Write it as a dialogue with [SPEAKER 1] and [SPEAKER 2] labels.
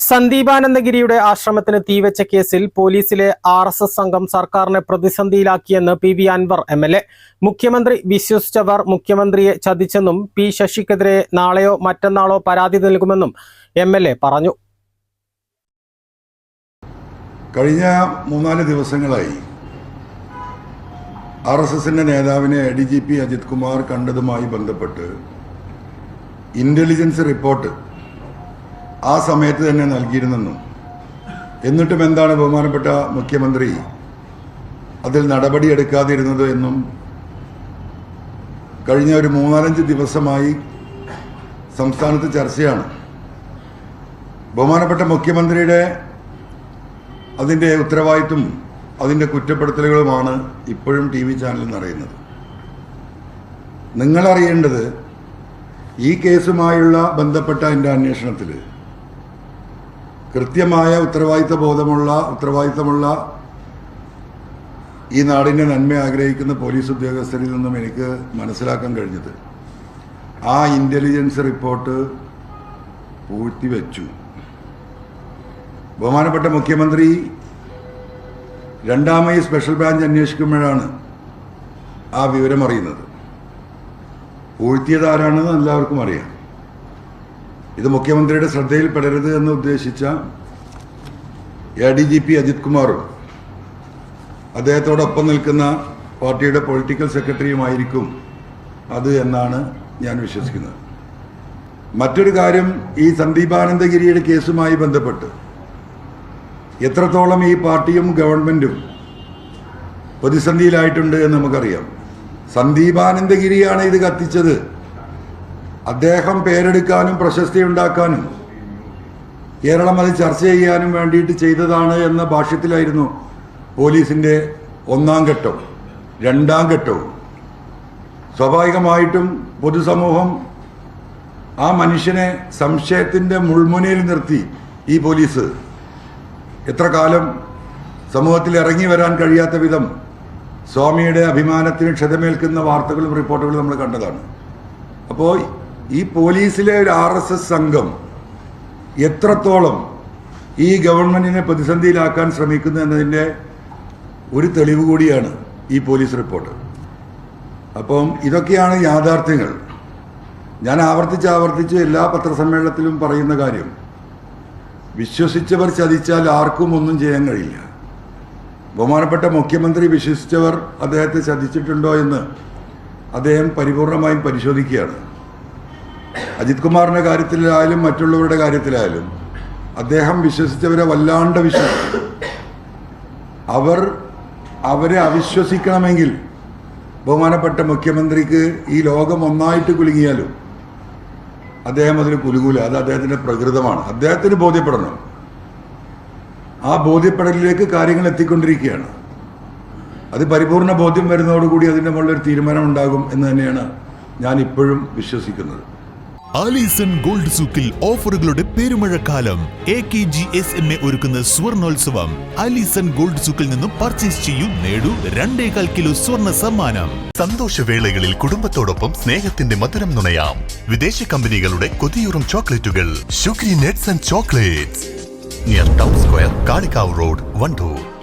[SPEAKER 1] സന്ദീപാനന്ദഗിരിയുടെ ആശ്രമത്തിന് തീവച്ച കേസിൽ പോലീസിലെ ആർ എസ് എസ് സംഘം സർക്കാരിനെ പ്രതിസന്ധിയിലാക്കിയെന്ന് P V Anvar M L A. മുഖ്യമന്ത്രി വിശ്വസിച്ചവർ മുഖ്യമന്ത്രിയെ ചതിച്ചെന്നും പി ശശിക്കെതിരെ നാളെയോ മറ്റന്നാളോ പരാതി നൽകുമെന്നും എം എൽ എ പറഞ്ഞു.
[SPEAKER 2] കഴിഞ്ഞ മൂന്നാൽ ദിവസങ്ങളായി ആർ എസ് എസിന്റെ നേതാവിനെ D G P Ajith Kumar കണ്ടതുമായി ബന്ധപ്പെട്ട് ഇന്റലിജൻസ് റിപ്പോർട്ട് ആ സമയത്ത് തന്നെ നൽകിയിരുന്നെന്നും. എന്നിട്ടും എന്താണ് ബഹുമാനപ്പെട്ട മുഖ്യമന്ത്രി അതിൽ നടപടിയെടുക്കാതിരുന്നത് എന്നും കഴിഞ്ഞ ഒരു മൂന്നാലഞ്ച് ദിവസമായി സംസ്ഥാനത്ത് ചർച്ചയാണ്. ബഹുമാനപ്പെട്ട മുഖ്യമന്ത്രിയുടെ അതിന്റെ ഉത്തരവാദിത്വം അതിന്റെ കുറ്റപ്പെടുത്തലുകളുമാണ് ഇപ്പോഴും ടി വി ചാനലിൽ നിറയുന്നത്. നിങ്ങളറിയേണ്ടത് ഈ കേസുമായുള്ള ബന്ധപ്പെട്ട എന്റെ അന്വേഷണത്തിൽ കൃത്യമായ ഉത്തരവാദിത്ത ബോധമുള്ള ഉത്തരവാദിത്തമുള്ള ഈ നാടിന്റെ നന്മ ആഗ്രഹിക്കുന്ന പോലീസ് ഉദ്യോഗസ്ഥരിൽ നിന്നും എനിക്ക് മനസ്സിലാക്കാൻ കഴിഞ്ഞത്. ആ ഇന്റലിജൻസ് റിപ്പോർട്ട് പൂഴ്ത്തിവെച്ചു ബഹുമാനപ്പെട്ട മുഖ്യമന്ത്രി രണ്ടാമത് സ്പെഷ്യൽ ബ്രാഞ്ച് അന്വേഷിക്കുമ്പോഴാണ് ആ വിവരം അറിയുന്നത്. പൂഴ്ത്തിയത് എല്ലാവർക്കും അറിയാം. ഇത് മുഖ്യമന്ത്രിയുടെ ശ്രദ്ധയിൽപ്പെടരുത് എന്ന് ഉദ്ദേശിച്ച A D G P Ajith കുമാറും അദ്ദേഹത്തോടൊപ്പം നിൽക്കുന്ന പാർട്ടിയുടെ പൊളിറ്റിക്കൽ സെക്രട്ടറിയുമായിരിക്കും അത് എന്നാണ് ഞാൻ വിശ്വസിക്കുന്നത്. മറ്റൊരു കാര്യം ഈ സന്ദീപാനന്ദഗിരിയുടെ കേസുമായി ബന്ധപ്പെട്ട് എത്രത്തോളം ഈ പാർട്ടിയും ഗവൺമെന്റും പ്രതിസന്ധിയിലായിട്ടുണ്ട് എന്ന് നമുക്കറിയാം. സന്ദീപാനന്ദഗിരിയാണ് ഇത് കത്തിച്ചത്. അദ്ദേഹം പേരെടുക്കാനും പ്രശസ്തി ഉണ്ടാക്കാനും കേരളം അത് ചർച്ച ചെയ്യാനും വേണ്ടിയിട്ട് ചെയ്തതാണ് എന്ന ഭാഷ്യത്തിലായിരുന്നു പോലീസിന്റെ ഒന്നാം ഘട്ടവും രണ്ടാം ഘട്ടവും. സ്വാഭാവികമായിട്ടും പൊതുസമൂഹം ആ മനുഷ്യനെ സംശയത്തിന്റെ മുൾമുനയിൽ നിർത്തി ഈ പോലീസ്. എത്ര കാലം സമൂഹത്തിൽ ഇറങ്ങി വരാൻ കഴിയാത്ത വിധം സ്വാമിയുടെ അഭിമാനത്തിന് ക്ഷതമേൽക്കുന്ന വാർത്തകളും റിപ്പോർട്ടുകളും നമ്മൾ കണ്ടതാണ്. അപ്പോൾ ഈ പോലീസിലെ ഒരു ആർ എസ് എസ് സംഘം എത്രത്തോളം ഈ ഗവൺമെന്റിനെ പ്രതിസന്ധിയിലാക്കാൻ ശ്രമിക്കുന്നു എന്നതിന്റെ ഒരു തെളിവ് കൂടിയാണ് ഈ പോലീസ് റിപ്പോർട്ട്. അപ്പം ഇതൊക്കെയാണ് യാഥാർത്ഥ്യങ്ങൾ. ഞാൻ ആവർത്തിച്ച് ആവർത്തിച്ച് എല്ലാ പത്രസമ്മേളനത്തിലും പറയുന്ന കാര്യം. വിശ്വസിച്ചവർ ചതിച്ചാൽ ആർക്കും ഒന്നും ചെയ്യാൻ കഴിയില്ല. ബഹുമാനപ്പെട്ട മുഖ്യമന്ത്രി വിശ്വസിച്ചവർ അദ്ദേഹത്തെ ചതിച്ചിട്ടുണ്ടോ എന്ന് അദ്ദേഹം പരിപൂർണമായും പരിശോധിക്കുകയാണ്. അജിത് കുമാറിന്റെ കാര്യത്തിലായാലും മറ്റുള്ളവരുടെ കാര്യത്തിലായാലും അദ്ദേഹം വിശ്വസിച്ചവരെ വല്ലാണ്ട് വിശ്വസിച്ചു അവർ അവരെ അവിശ്വസിക്കണമെങ്കിൽ ബഹുമാനപ്പെട്ട മുഖ്യമന്ത്രിക്ക് ഈ ലോകം ഒന്നായിട്ട് കുലുങ്ങിയാലും അദ്ദേഹം അതിന് കുലുകൂല. അത് അദ്ദേഹത്തിന്റെ പ്രകൃതമാണ്. അദ്ദേഹത്തിന് ബോധ്യപ്പെടണം. ആ ബോധ്യപ്പെടലിലേക്ക് കാര്യങ്ങൾ എത്തിക്കൊണ്ടിരിക്കുകയാണ്. അത് പരിപൂർണ ബോധ്യം വരുന്നതോടുകൂടി അതിന്റെ മുകളിലൊരു തീരുമാനം ഉണ്ടാകും എന്ന് തന്നെയാണ് ഞാൻ ഇപ്പോഴും വിശ്വസിക്കുന്നത്.
[SPEAKER 3] ആലീസൺ ഗോൾഡ് സൂക്കിൽ ഓഫറുകളുടെ പെരുമഴക്കാലം. A K G S M A ഒരുക്കുന്ന സ്വർണോത്സവം. ആലീസൺ ഗോൾഡ് സൂക്കിൽ നിന്നും പർച്ചേസ് ചെയ്യൂ നേടൂ രണ്ടേകാൽ കിലോ സ്വർണ സമ്മാനം. സന്തോഷവേളകളിൽ കുടുംബത്തോടൊപ്പം സ്നേഹത്തിന്റെ മധുരം നുണയാം. വിദേശ കമ്പനികളുടെ കൊതിയൂറും ചോക്ലേറ്റുകൾ. Sugary nuts and chocolates. Near town square Kalikavu road Wandoor